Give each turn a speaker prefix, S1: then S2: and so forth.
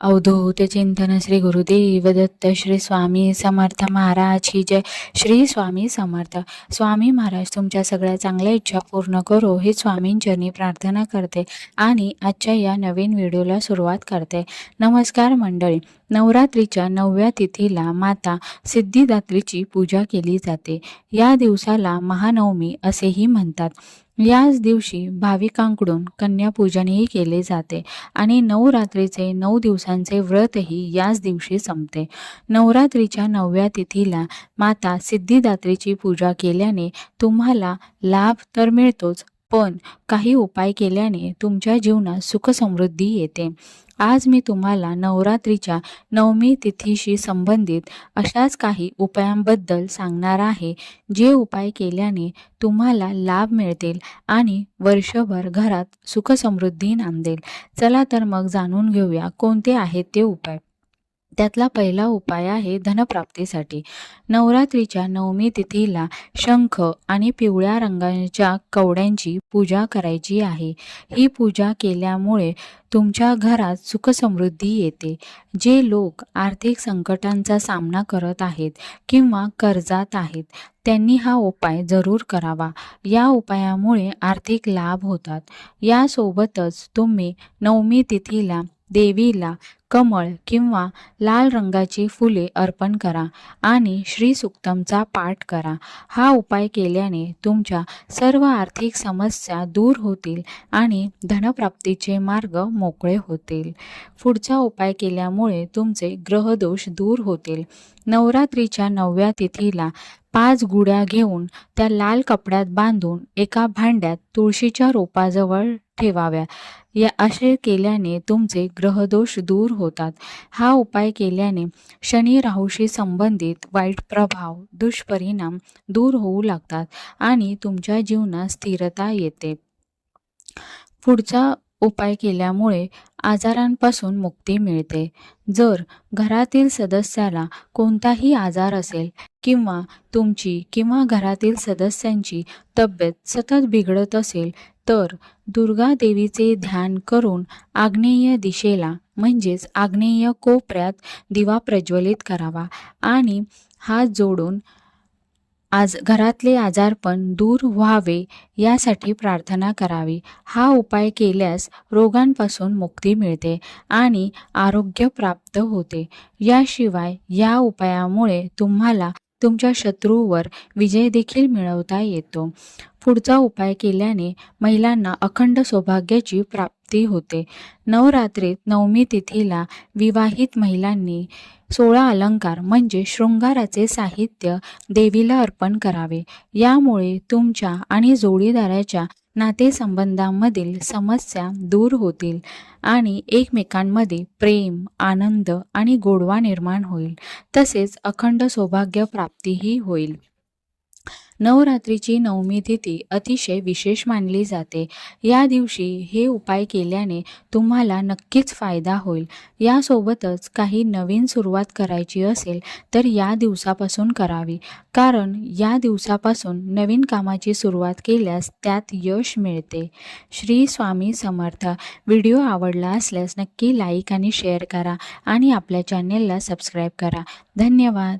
S1: अवधूत चिंतन श्री गुरुदेव दत्त श्री स्वामी समर्थ महाराज ही जय. श्री स्वामी समर्थ. स्वामी महाराज तुमच्या सगळ्या चांगल्या इच्छा पूर्ण करो ही स्वामींचरणी प्रार्थना करते आणि आजच्या या नवीन व्हिडिओला सुरुवात करते. नमस्कार मंडळी. नवरात्रीच्या नवव्या तिथीला माता सिद्धिदात्रीची पूजा केली जाते. या दिवसाला महानवमी असेही म्हणतात. याच दिवशी भाविकांकडून कन्यापूजनही केले जाते आणि नवरात्रीचे नऊ दिवसांचे व्रतही याच दिवशी संपते. नवरात्रीच्या नवव्या तिथीला माता सिद्धिदात्रीची पूजा केल्याने तुम्हाला लाभ तर मिळतोच पण काही उपाय केल्याने तुमच्या जीवनात सुखसमृद्धी येते. आज मी तुम्हाला नवरात्रीच्या नवमी तिथीशी संबंधित अशाच काही उपायांबद्दल सांगणार आहे जे उपाय केल्याने तुम्हाला लाभ मिळतील आणि वर्षभर घरात सुखसमृद्धी नांदेल. चला तर मग जाणून घेऊया कोणते आहेत ते उपाय. त्यातला पहिला उपाय आहे धनप्राप्तीसाठी. नवरात्रीच्या नवमी तिथीला शंख आणि पिवळ्या रंगाच्या कवड्यांची पूजा करायची आहे. ही पूजा केल्यामुळे तुमच्या घरात सुखसमृद्धी येते. जे लोक आर्थिक संकटांचा सामना करत आहेत किंवा कर्जात आहेत त्यांनी हा उपाय जरूर करावा. या उपायामुळे आर्थिक लाभ होतात. यासोबतच तुम्ही नवमी तिथीला देवीला कमळ किंवा लाल रंगाची फुले अर्पण करा आणि श्री सुक्तमचा पाठ करा. हा उपाय केल्याने तुमच्या सर्व आर्थिक समस्या दूर होतील आणि धनप्राप्तीचे मार्ग मोकळे होतील. पुढचा उपाय केल्यामुळे तुमचे ग्रहदोष दूर होतील. नवरात्रीच्या नवव्या तिथीला पाच गुड्या घेऊन त्या लाल कपड्यात बांधून एका भांड्यात तुळशीच्या रोपाजवळ ठेवाव्या या असे केल्याने तुमचे ग्रहदोष दूर होतात. हा उपाय केल्याने शनी राहूशी संबंधित वाईट प्रभाव दुष्परिणाम दूर होऊ लागतात आणि तुमच्या जीवनात स्थिरता येते. पुढचा उपाय केल्यामुळे आजारांपासून मुक्ती मिळते. जर घरातील सदस्याला कोणताही आजार असेल किंवा तुमची किंवा घरातील सदस्यांची तब्येत सतत बिघडत असेल तर दुर्गा देवीचे ध्यान करून आग्नेय दिशेला म्हणजेच आग्नेय कोपऱ्यात दिवा प्रज्वलित करावा आणि हात जोडून आज घरातले आजारपण दूर व्हावे यासाठी प्रार्थना करावी. हा उपाय केल्यास रोगांपासून मुक्ती मिळते आणि आरोग्य प्राप्त होते. याशिवाय या उपायामुळे तुम्हाला तुमच्या शत्रूवर विजय देखील मिळवता येतो. पुढचा उपाय केल्याने महिलांना अखंड सौभाग्याची प्राप्ती होते. नवरात्रीत नवमी तिथीला विवाहित महिलांनी सोळा अलंकार म्हणजे शृंगाराचे साहित्य देवीला अर्पण करावे. यामुळे तुमच्या आणि जोडीदाराच्या नातेसंबंधांमधील समस्या दूर होतील आणि एकमेकांमध्ये प्रेम आनंद आणि गोडवा निर्माण होईल. तसेच अखंड सौभाग्य प्राप्तीही होईल. नवरात्रीची नवमी तिथी अतिशय विशेष मानली जाते. या दिवशी हे उपाय केल्याने तुम्हाला नक्कीच फायदा होईल. यासोबतच काही नवीन सुरुवात करायची असेल तर या दिवसापासून करावी. कारण या दिवसापासून नवीन कामाची सुरुवात केल्यास त्यात यश मिळते. श्री स्वामी समर्थ. व्हिडिओ आवडला असल्यास नक्की लाईक आणि शेअर करा आणि आपल्या चॅनेलला सबस्क्राईब करा. धन्यवाद.